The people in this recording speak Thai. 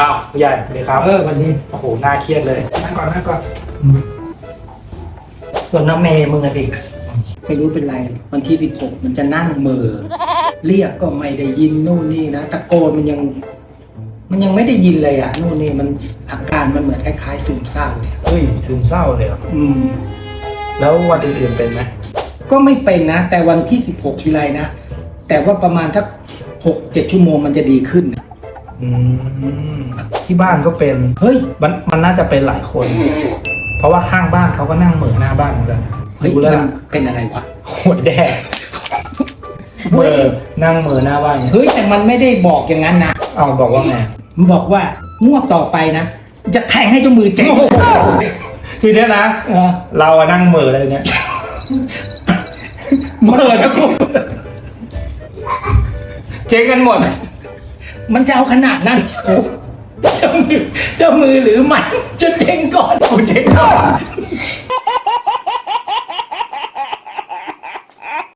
อ้าวผู้ใหญ่สวัสดีครับเออวันนี้โอ้โหน่าเครียดเลยนั่งก่อนนั่งก่อนส่วนน้องเมย์มึงอะดิไม่รู้เป็นไร วันที่สิบหกมันจะนั่งเหมือเรียกก็ไม่ได้ยินนู่นนี่นะตะโกนมันยัง มันยังไม่ได้ยินเลยอะนู่นนี่มันอาการมันเหมือนคล้ายๆซึมเศร้าเลยเฮ้ยซึมเศร้าเลยเหรออืม แล้ววันอื่นๆเป็นไหมก็ไม่เป็นนะ แต่วันที่สิบหกทีไรนะ แต่ว่าประมาณทักหกเจ็ดชั่วโมงมันจะดีขึ้นนะอืม ที่บ้านก็เป็น เฮ้ยมันมันน่าจะเป็นหลายคน เพราะว่าข้างบ้านเขาก็นั่งเหมือหน้าบ้านเหมือนกันเฮ้ยดูแล้วมันเป็นอะไรวะโหดแดกเหมือนั่งเหมือหน้าบ้านเนี่ยเฮ้ยแต่มันไม่ได้บอกอย่างนั้นนะเอาบอกว่าไงมันบอกว่างวดต่อไปนะ จะแทงให้เจ้ามือเจ๊งทีเนี้ยนะเออเราอะนั่งเหมืออะไรเนี่ยเหมื่อนะคุณเจ๊งกันหมด มันจะเอาขนาดนั้นเจ้ามือเจ้ามือหรือมันจะ